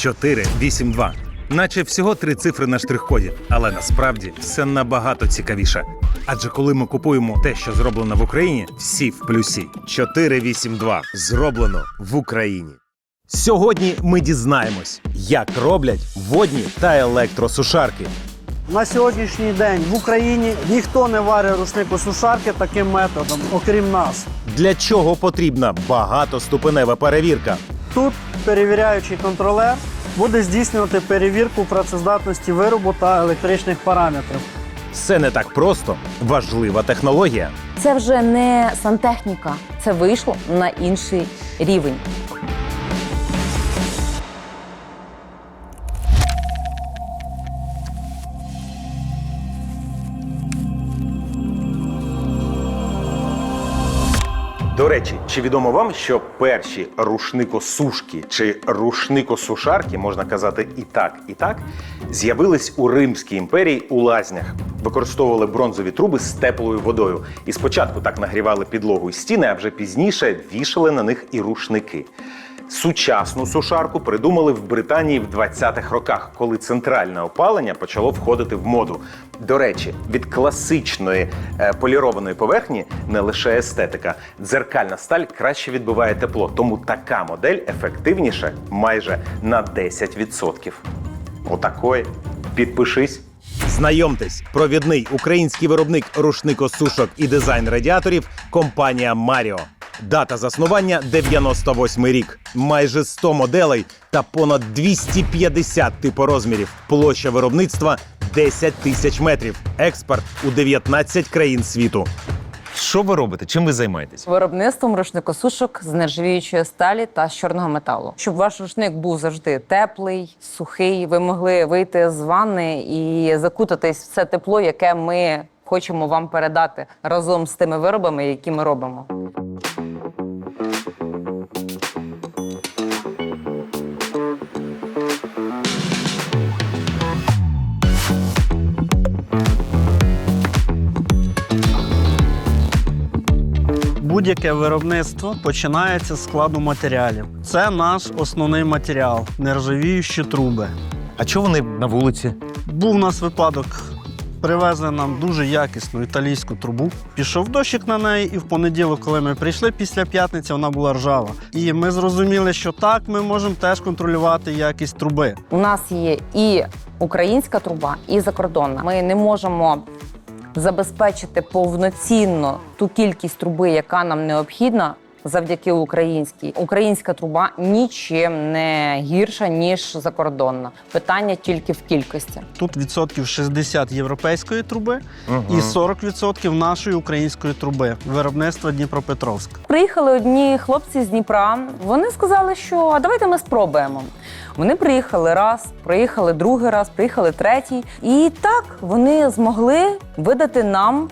482. Наче всього три цифри на штрих-коді, але насправді все набагато цікавіше. Адже коли ми купуємо те, що зроблено в Україні, всі в плюсі. 482. Зроблено в Україні. Сьогодні ми дізнаємось, як роблять водні та електросушарки. На сьогоднішній день в Україні ніхто не варить рушникосушарки таким методом, окрім нас. Для чого потрібна багатоступенева перевірка? Тут перевіряючий контролер буде здійснювати перевірку працездатності виробу та електричних параметрів. Все не так просто, важлива технологія. Це вже не сантехніка, це вийшло на інший рівень. До речі, чи відомо вам, що перші рушникосушки чи рушникосушарки, можна казати і так, і так, з'явились у Римській імперії у лазнях. Використовували бронзові труби з теплою водою. І спочатку так нагрівали підлогу і стіни, а вже пізніше вішали на них і рушники. Сучасну сушарку придумали в Британії в 20-х роках, коли центральне опалення почало входити в моду. До речі, від класичної е, полірованої поверхні не лише естетика. Дзеркальна сталь краще відбиває тепло, тому така модель ефективніша майже на 10%. Отакої. Підпишись. Знайомтесь, провідний український виробник рушникосушок і дизайн радіаторів компанія Маріо. Дата заснування 98 рік, майже 100 моделей та понад 250 типорозмірів. Площа виробництва 10 тисяч метрів. Експорт у 19 країн світу. Що ви робите? Чим ви займаєтесь? Виробництвом рушникосушок з нержавіючої сталі та з чорного металу. Щоб ваш рушник був завжди теплий, сухий, ви могли вийти з ванни і закутатись в це тепло, яке ми хочемо вам передати разом з тими виробами, які ми робимо. Будь-яке виробництво починається з складу матеріалів. Це наш основний матеріал нержавіючі труби. А чого вони на вулиці? Був у нас випадок. Привезли нам дуже якісну італійську трубу. Пішов дощик на неї, і в понеділок, коли ми прийшли після п'ятниці, вона була ржава. І ми зрозуміли, що так ми можемо теж контролювати якість труби. У нас є і українська труба, і закордонна. Ми не можемо забезпечити повноцінно ту кількість труби, яка нам необхідна. Завдяки українській українська труба нічим не гірша ніж закордонна. Питання тільки в кількості. Тут відсотків 60 європейської труби і 40% нашої української труби виробництва Дніпропетровськ. Приїхали одні хлопці з Дніпра. Вони сказали, що а давайте ми спробуємо. Вони приїхали раз, приїхали другий раз, приїхали третій. І так вони змогли видати нам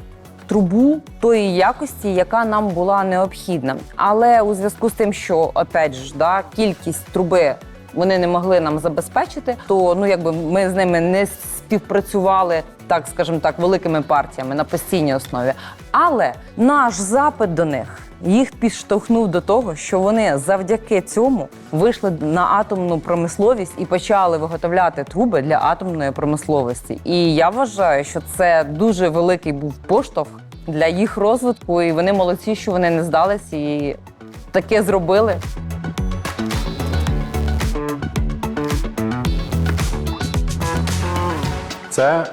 трубу тої якості, яка нам була необхідна. Але у зв'язку з тим, що опять ж да, кількість труби вони не могли нам забезпечити, то ну якби ми з ними не співпрацювали. Так, скажімо так, великими партіями на постійній основі. Але наш запит до них їх підштовхнув до того, що вони завдяки цьому вийшли на атомну промисловість і почали виготовляти труби для атомної промисловості. І я вважаю, що це дуже великий був поштовх для їх розвитку, і вони молодці, що вони не здались і таке зробили. Це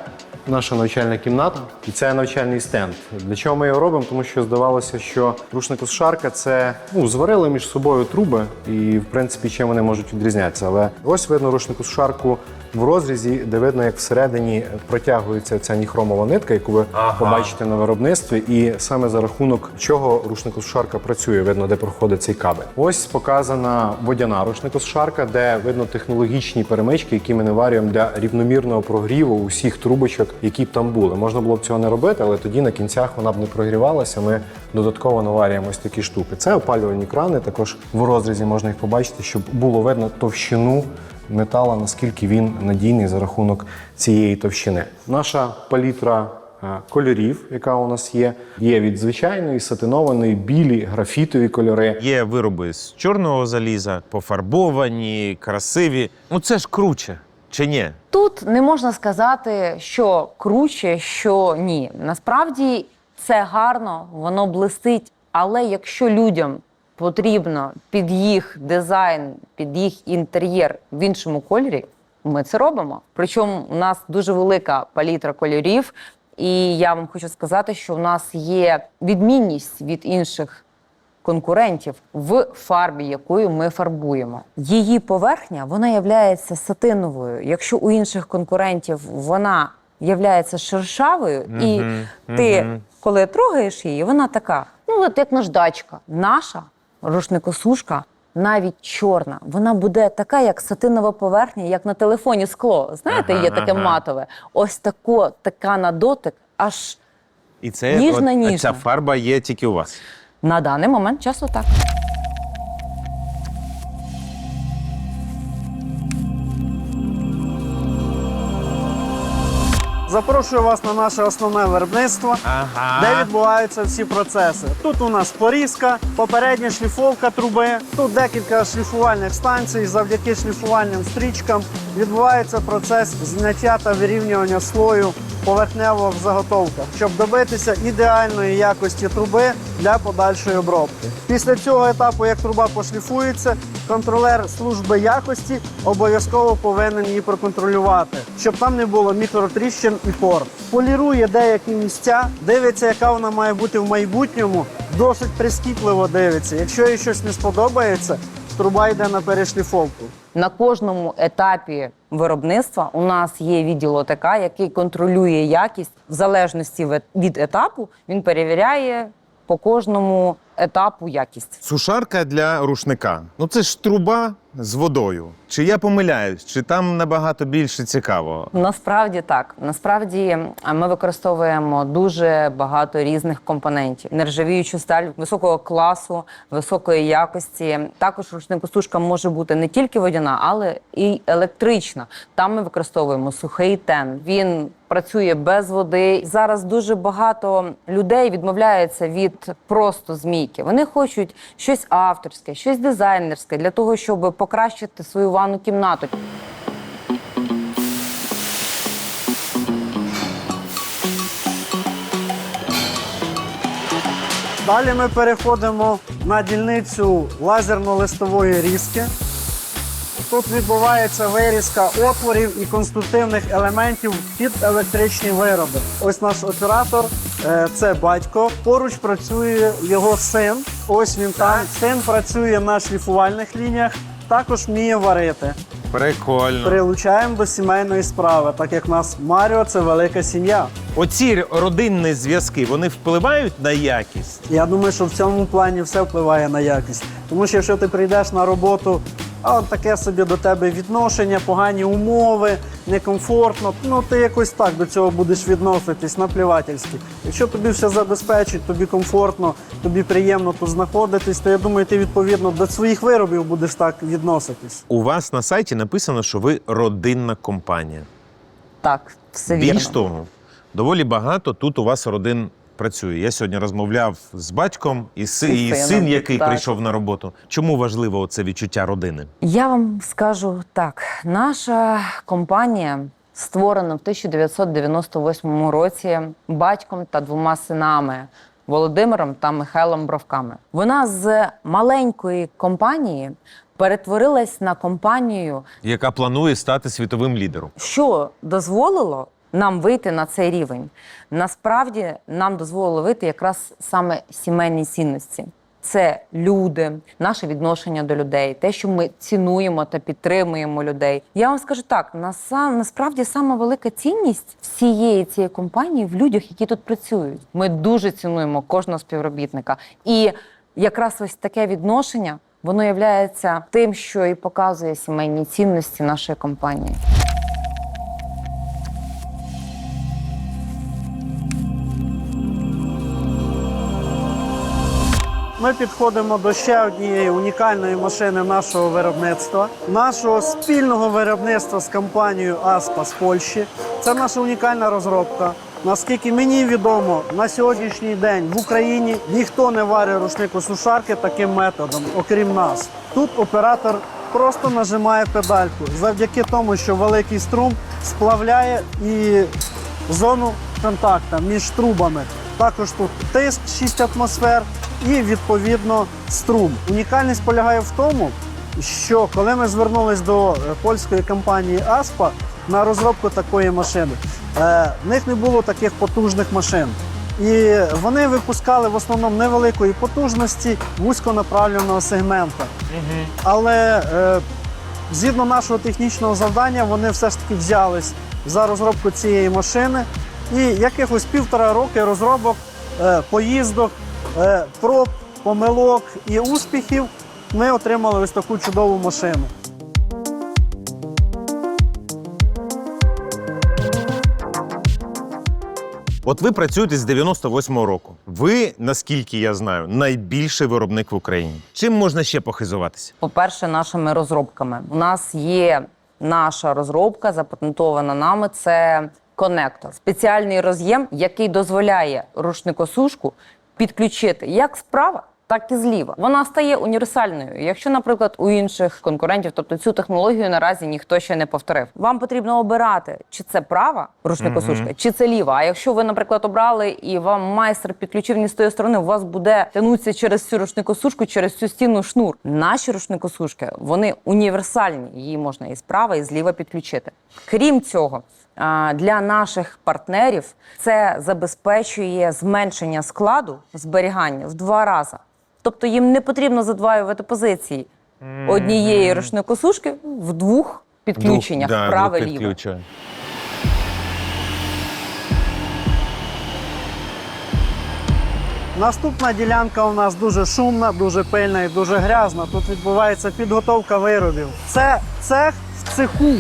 наша навчальна кімната і це навчальний стенд. Для чого ми його робимо? Тому що здавалося, що рушникосушарка це ну, зварили між собою труби, і в принципі чим вони можуть відрізнятися. Але ось видно рушникосушарку в розрізі, де видно, як всередині протягується ця ніхромова нитка, яку ви побачите на виробництві, і саме за рахунок чого рушникосушарка працює, видно, де проходить цей кабель. Ось показана водяна рушникосушарка, де видно технологічні перемички, які ми наварюємо для рівномірного прогріву усіх трубочок, які б там були. Можна було б цього не робити, але тоді на кінцях вона б не прогрівалася. Ми додатково наварюємо ось такі штуки. Це опалювальні крани. Також в розрізі можна їх побачити, щоб було видно товщину метала, наскільки він надійний за рахунок цієї товщини. Наша палітра е, кольорів, яка у нас є. Є від звичайної, сатинованої, білі, графітові кольори. Є вироби з чорного заліза, пофарбовані, красиві. Ну це ж круче, чи ні? Тут не можна сказати, що круче, що ні. Насправді це гарно, воно блистить. Але якщо людям потрібно під їх дизайн, під їх інтер'єр в іншому кольорі, ми це робимо. Причому у нас дуже велика палітра кольорів, і я вам хочу сказати, що у нас є відмінність від інших конкурентів в фарбі, якою ми фарбуємо. Її поверхня вона є сатиновою. Якщо у інших конкурентів вона є шершавою, і ти, коли трогаєш її, вона така, ну от як наждачка. Наша рушникосушка. Навіть чорна, вона буде така, як сатинова поверхня, як на телефоні скло. Знаєте, є таке матове. Ось тако, така на дотик, аж І це Ніжна, от, ніжна. ця фарба є тільки у вас. на даний момент часу так. Запрошую вас на наше основне виробництво, Ага. де відбуваються всі процеси. Тут у нас порізка, попередня шліфовка труби. Тут декілька шліфувальних станцій. Завдяки шліфувальним стрічкам відбувається процес зняття та вирівнювання слою поверхнево в заготовках, щоб добитися ідеальної якості труби для подальшої обробки. Після цього етапу, як труба пошліфується, контролер служби якості обов'язково повинен її проконтролювати, щоб там не було мікротріщин і пор. Полірує деякі місця, дивиться, яка вона має бути в майбутньому, досить прискіпливо дивиться. Якщо їй щось не сподобається, труба йде на перешліфовку. На кожному етапі виробництва у нас є відділ ОТК, який контролює якість в залежності від- від етапу. Він перевіряє по кожному етапу якість. Сушарка для рушника. Ну це ж труба з водою. Чи я помиляюсь, чи там набагато більше цікавого? Насправді так. Насправді ми використовуємо дуже багато різних компонентів: нержавіючу сталь високого класу, високої якості. Також рушникосушка може бути не тільки водяна, але і електрична. Там ми використовуємо сухий тен. Він працює без води. Зараз дуже багато людей відмовляються від просто змійки. Вони хочуть щось авторське, щось дизайнерське для того, щоб покращити свою ванну кімнату. Далі ми переходимо на дільницю лазерно-листової різки. Тут відбувається вирізка отворів і конструктивних елементів під електричні вироби. Ось наш оператор, е, це батько. Поруч працює його син. Ось він там. Син працює на шліфувальних лініях, також вміє варити. Прикольно. Прилучаємо до сімейної справи, так як в нас Маріо це велика сім'я. Оці родинні зв'язки вони впливають на якість. Я думаю, що в цьому плані все впливає на якість. Тому що якщо ти прийдеш на роботу, а от таке собі до тебе відношення, погані умови, некомфортно, ну ти якось так до цього будеш відноситись наплівательськи. Якщо тобі все забезпечить, тобі комфортно, тобі приємно тут знаходитись, то я думаю, ти відповідно до своїх виробів будеш так відноситись. У вас на сайті написано, що ви родинна компанія. Так, все вірно. Більш того, доволі багато тут у вас родин працює. Я сьогодні розмовляв з батьком і, си, І і сином, син, який так. прийшов на роботу. Чому важливо це відчуття родини? Я вам скажу так: наша компанія створена в 1998 році батьком та двома синами Володимиром та Михайлом Бровками. Вона з маленької компанії перетворилась на компанію, Яка планує стати світовим лідером? що дозволило нам вийти на цей рівень. Насправді нам дозволило вийти якраз саме сімейні цінності. Це люди, наше відношення до людей, те, що ми цінуємо та підтримуємо людей. Я вам скажу так: насправді сама велика цінність всієї цієї компанії в людях, які тут працюють. Ми дуже цінуємо кожного співробітника. І якраз ось таке відношення воно є тим, що і показує сімейні цінності нашої компанії. Ми підходимо до ще однієї унікальної машини нашого виробництва, нашого спільного виробництва з компанією Аспа з Польщі. Це наша унікальна розробка. Наскільки мені відомо, на сьогоднішній день в Україні ніхто не варить рушникосушарки таким методом, окрім нас. Тут оператор просто нажимає педальку завдяки тому, що великий струм сплавляє і зону контакту між трубами. Також тут тиск 6 атмосфер і відповідно струм. Унікальність полягає в тому, що коли ми звернулись до е, польської компанії Аспа на розробку такої машини, е, в них не було таких потужних машин. І вони випускали в основному невеликої потужності вузьконаправленого сегмента. Але е, згідно нашого технічного завдання, вони все ж таки взялись за розробку цієї машини. І якихось півтора роки розробок, е, поїздок, е, проб, помилок і успіхів ми отримали ось таку чудову машину. От ви працюєте з 98-го року. Ви, наскільки я знаю, найбільший виробник в Україні. Чим можна ще похизуватися? По-перше, нашими розробками. У нас є наша розробка, запатентована нами. Це конектор, спеціальний роз'єм, який дозволяє рушникосушку підключити як справа, так і зліва. Вона стає універсальною. Якщо, наприклад, у інших конкурентів, тобто цю технологію наразі ніхто ще не повторив. Вам потрібно обирати, чи це права рушникосушка, чи це ліва. А якщо ви, наприклад, обрали і вам майстер підключив не з тої сторони, у вас буде тягнутися через цю рушникосушку, через цю стіну шнур. Наші рушникосушки вони універсальні. Її можна і справа, і зліва підключити. Крім цього. Для наших партнерів це забезпечує зменшення складу зберігання в два рази. Тобто їм не потрібно задваювати позиції однієї рушникосушки в двох підключеннях Двох, да, праве ліве. Наступна ділянка у нас дуже шумна, дуже пильна і дуже грязна. Тут відбувається підготовка виробів. Це цех в цеху.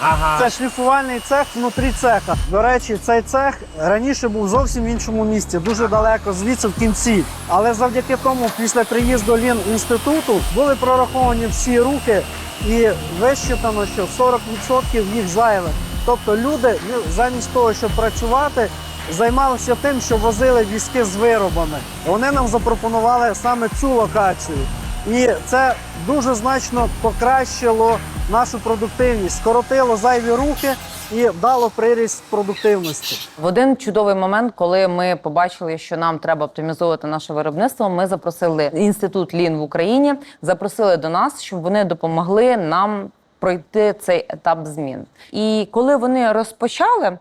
Ага. Це шліфувальний цех внутрі цеха. До речі, цей цех раніше був зовсім в іншому місці, дуже далеко звідси в кінці. Але завдяки тому, після приїзду Лін інституту були прораховані всі рухи і висчитано, що 40% їх зайвих. Тобто люди ну, замість того, щоб працювати, займалися тим, що возили візки з виробами. Вони нам запропонували саме цю локацію. І це дуже значно покращило нашу продуктивність, скоротило зайві рухи і дало приріст продуктивності. В один чудовий момент, коли ми побачили, що нам треба оптимізувати наше виробництво, ми запросили інститут Лін в Україні, запросили до нас, щоб вони допомогли нам пройти цей етап змін. І коли вони розпочали,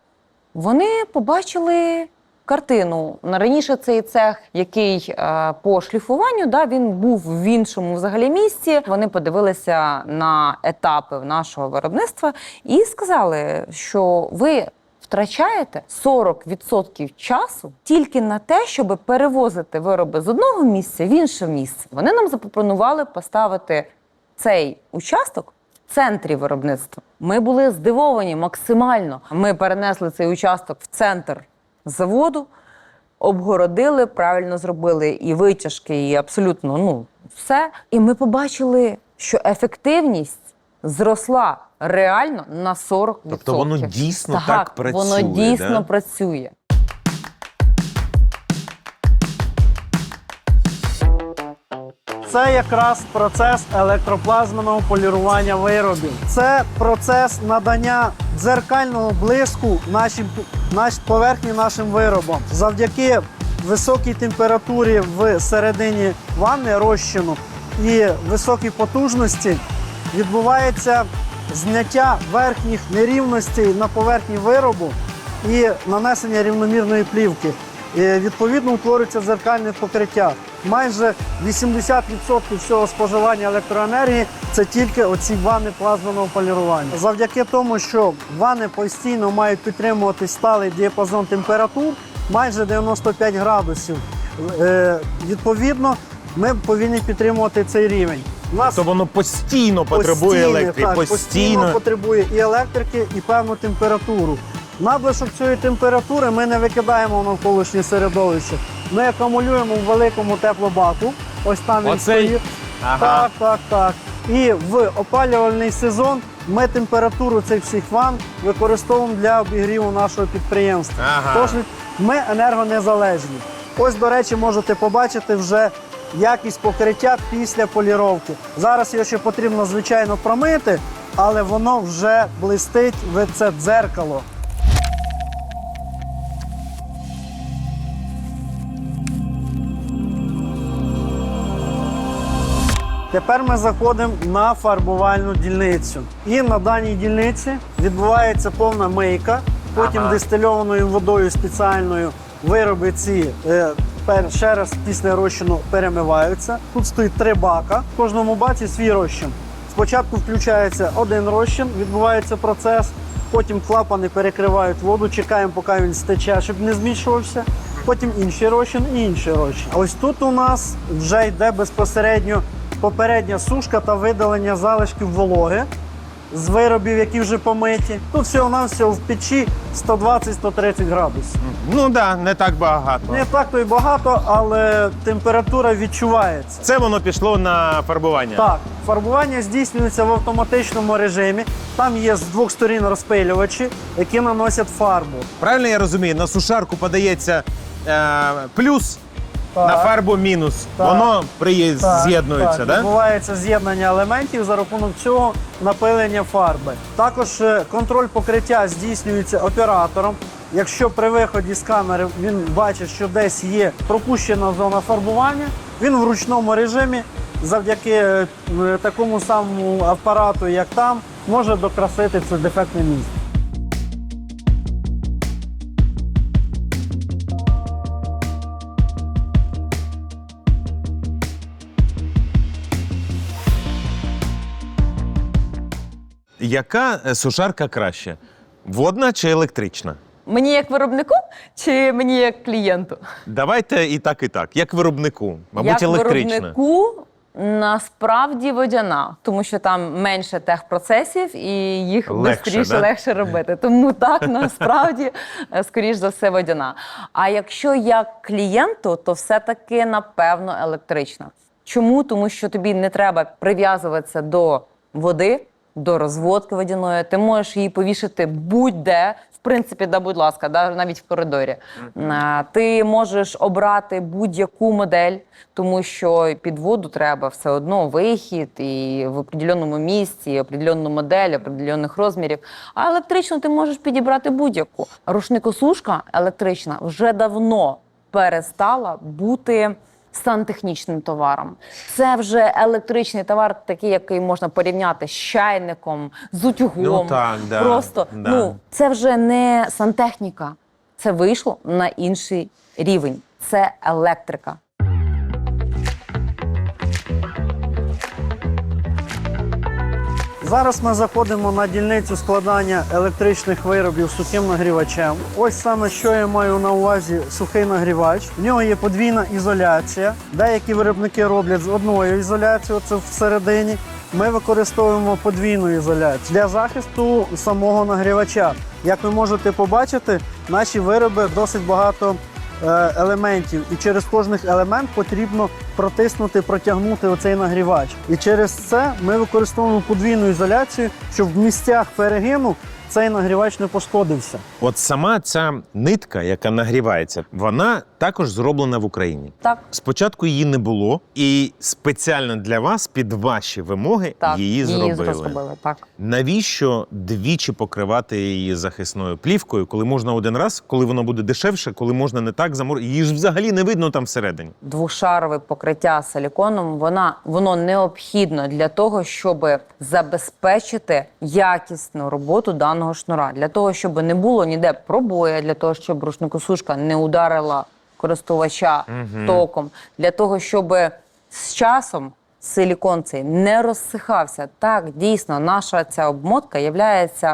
вони побачили. Картину раніше цей цех, який е, по шліфуванню, да, він був в іншому взагалі місці. Вони подивилися на етапи нашого виробництва і сказали, що ви втрачаєте 40% часу тільки на те, щоб перевозити вироби з одного місця в інше місце. Вони нам запропонували поставити цей участок в центрі виробництва. Ми були здивовані максимально. Ми перенесли цей участок в центр заводу, обгородили, правильно зробили і витяжки, і абсолютно ну все. І ми побачили, що ефективність зросла реально на 40%. Тобто воно дійсно так працює, Воно дійсно да? працює. Це якраз процес електроплазменого полірування виробів. Це процес надання дзеркального блиску нашим, наш, поверхні нашим виробом. Завдяки високій температурі в середині ванни розчину і високій потужності відбувається зняття верхніх нерівностей на поверхні виробу і нанесення рівномірної плівки. І, відповідно утворюється дзеркальне покриття. Майже 80% всього споживання електроенергії це тільки оці ванни плазменого полірування. Завдяки тому, що ванни постійно мають підтримувати сталий діапазон температур, майже 95 градусів. Е, відповідно, ми повинні підтримувати цей рівень. У нас То воно постійно потребує Постійно, електрики. так, постійно. потребує і електрики, і певну температуру. Надлишок цієї температури ми не викидаємо в навколишнє середовище. Ми акумулюємо в великому теплобаку. Ось там він Оцей? стоїть. Ага. Так, так, так. І в опалювальний сезон Ми температуру цих всіх ванн використовуємо для обігріву нашого підприємства. Ага. Тож ми енергонезалежні. Ось, до речі, можете побачити вже якість покриття після поліровки. Зараз його ще потрібно, звичайно, промити, але воно вже блистить в це дзеркало. Тепер ми заходимо на фарбувальну дільницю. І на даній дільниці відбувається повна мийка. Потім Ага. дистильованою водою спеціальною вироби ці е, пер- ще раз після розчину перемиваються. Тут стоїть три бака. В кожному баці свій розчин. Спочатку включається один розчин, відбувається процес. Потім клапани перекривають воду, чекаємо, поки він стече, щоб не змішувався. Потім інший розчин і інший розчин. А ось тут у нас вже йде безпосередньо попередня сушка та видалення залишків вологи з виробів, які вже помиті. Тут всього навсього в печі 120-130 градусів. Ну так, да, не так багато. Не так то й багато, але температура відчувається. Це воно пішло на фарбування. Так, фарбування здійснюється в автоматичному режимі. Там є з двох сторін розпилювачі, які наносять фарбу. Правильно я розумію, на сушарку подається е, плюс, Так. на фарбу мінус. Так. Воно приє... Так, з'єднується, так. Відбувається з'єднання елементів за рахунок цього напилення фарби. Також е, контроль покриття здійснюється оператором. Якщо при виході з камери він бачить, що десь є пропущена зона фарбування, він в ручному режимі завдяки е, такому самому апарату, як там, може докрасити це дефектне місце. Яка е, сушарка краще? Водна чи електрична? Мені як виробнику чи мені як клієнту? Давайте і так, і так. Як виробнику, мабуть, як електрична. виробнику насправді водяна, тому що там менше техпроцесів і їх Легше, швидше да? легше робити. Тому так насправді е, скоріш за все водяна. А якщо як клієнту, то все-таки напевно електрична. Чому? Тому що тобі не треба прив'язуватися до води. До розводки водяної, ти можеш її повішати будь-де, в принципі, да, будь ласка, да, навіть в коридорі. А, Ти можеш обрати будь-яку модель, тому що під воду треба все одно вихід і в определеному місці, і определенну модель, определених розмірів. А електрично ти можеш підібрати будь-яку. Рушникосушка електрична вже давно перестала бути сантехнічним товаром. Це вже електричний товар, такий, який можна порівняти з чайником, з утюгом. Ну так, да, Просто да. ну це вже не сантехніка, це вийшло на інший рівень. Це електрика. Зараз ми заходимо на дільницю складання електричних виробів сухим нагрівачем. Ось саме що я маю на увазі сухий нагрівач. В нього є подвійна ізоляція. Деякі виробники роблять з одною ізоляцією, це всередині. Ми використовуємо подвійну ізоляцію для захисту самого нагрівача. Як ви можете побачити, наші вироби досить багато елементів, і через кожний елемент потрібно протиснути, протягнути оцей нагрівач. І через це ми використовуємо подвійну ізоляцію, щоб в місцях перегину цей нагрівач не пошкодився. От сама ця нитка, яка нагрівається, вона також зроблена в Україні. Так, Спочатку її не було, і спеціально для вас, під ваші вимоги, так, її зробили. зробили. Так. Навіщо двічі покривати її захисною плівкою, коли можна один раз, коли воно буде дешевше, коли можна не так замор... Її ж взагалі не видно там всередині. двошарове покриття силіконом, вона воно необхідно для того, щоб забезпечити якісну роботу даного шнура, для того, щоб не було ніде пробоя, для того, щоб рушникосушка не ударила користувача током, для того, щоб з часом. Силікон цей не розсихався. Так, дійсно, наша ця обмотка є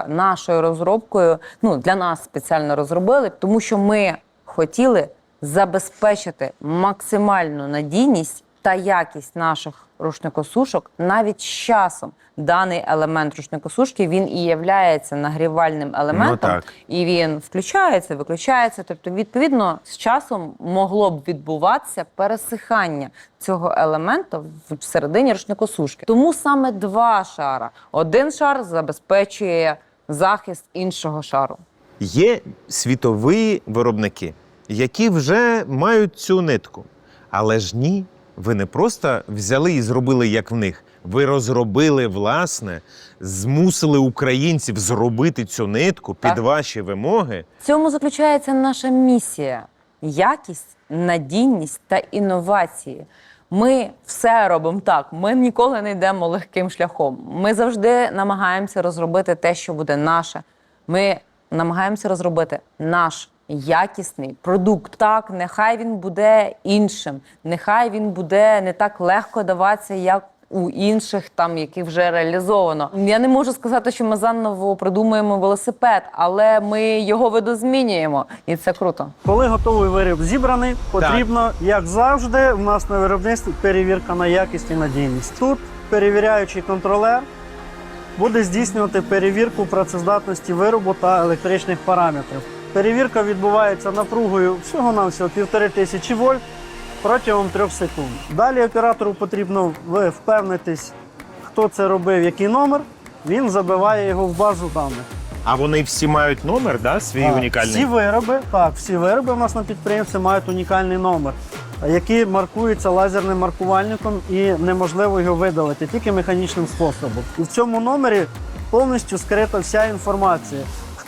нашою розробкою. Ну, для нас спеціально розробили, тому що ми хотіли забезпечити максимальну надійність та якість наших рушникосушок навіть з часом даний елемент рушникосушки він і являється нагрівальним елементом, так. і він включається, виключається. Тобто, відповідно, з часом могло б відбуватися пересихання цього елементу всередині рушникосушки. Тому саме два шара. Один шар забезпечує захист іншого шару. Є світові виробники, які вже мають цю нитку. Але ж ні, ви не просто взяли і зробили як в них. Ви розробили власне, змусили українців зробити цю нитку під Так. ваші вимоги. В цьому заключається наша місія: якість, надійність та інновації. Ми все робимо так. Ми ніколи не йдемо легким шляхом. Ми завжди намагаємося розробити те, що буде наше. Ми намагаємося розробити наш якісний продукт. Так, нехай він буде іншим, нехай він буде не так легко даватися, як у інших, там яких вже реалізовано. Я не можу сказати, що ми заново придумуємо велосипед, але ми його видозмінюємо, і це круто. Коли готовий виріб зібраний, потрібно, як завжди, в нас на виробництві перевірка на якість і надійність. Тут перевіряючий контролер буде здійснювати перевірку працездатності виробу та електричних параметрів. Перевірка відбувається напругою всього-навсього 1500 вольт протягом 3 секунд. Далі оператору потрібно впевнитись, хто це робив, який номер. Він забиває його в базу даних. А вони всі мають номер, да, свій Так, унікальний. Всі вироби, так, всі вироби у нас на підприємстві мають унікальний номер, який маркується лазерним маркувальником і неможливо його видалити тільки механічним способом. І в цьому номері повністю скрита вся інформація.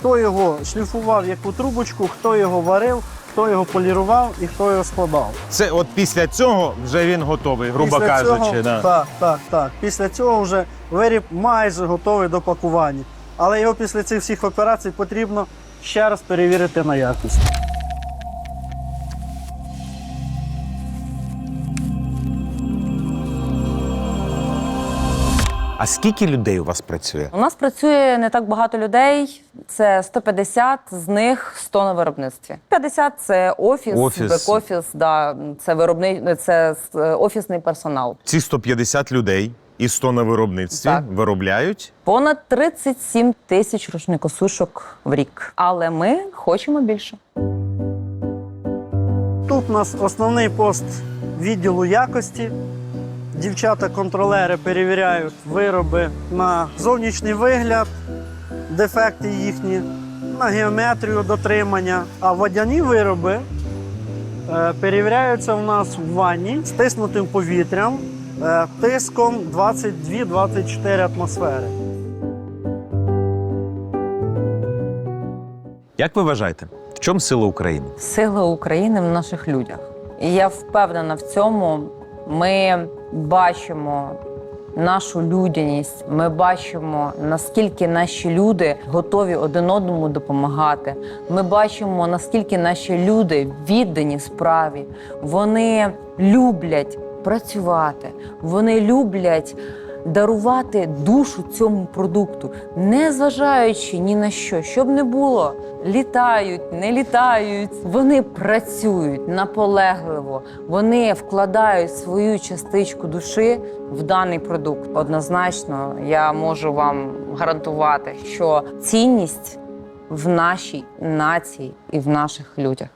Хто його шліфував, яку трубочку, хто його варив, хто його полірував і хто його складав. Це от після цього вже він готовий, грубо Після кажучи. цього, да. Так, так, так. Після цього вже виріб майже готовий до пакування. Але його після цих всіх операцій потрібно ще раз перевірити на якість. А скільки людей у вас працює? У нас працює не так багато людей. Це 150, з них 100 на виробництві. 50 – це офіс, Офіс. бек-офіс, да, це виробний, це е, офісний персонал. Ці 150 людей і 100 на виробництві Так. виробляють. Понад 37 тисяч рушникосушок в рік. Але ми хочемо більше. Тут у нас основний пост відділу якості. Дівчата-контролери перевіряють вироби на зовнішній вигляд, дефекти їхні, на геометрію дотримання. А водяні вироби е, перевіряються у нас в ванні стиснутим повітрям, е, тиском 22-24 атмосфери. Як ви вважаєте, в чому сила України? Сила України в наших людях. І я впевнена в цьому. Ми бачимо нашу людяність. Ми бачимо, наскільки наші люди готові один одному допомагати. Ми бачимо, наскільки наші люди віддані справі. Вони люблять працювати, вони люблять дарувати душу цьому продукту, не зважаючи ні на що, щоб не було. Літають, не літають. Вони працюють наполегливо. Вони вкладають свою частичку душі в даний продукт. Однозначно, я можу вам гарантувати, що цінність в нашій нації і в наших людях.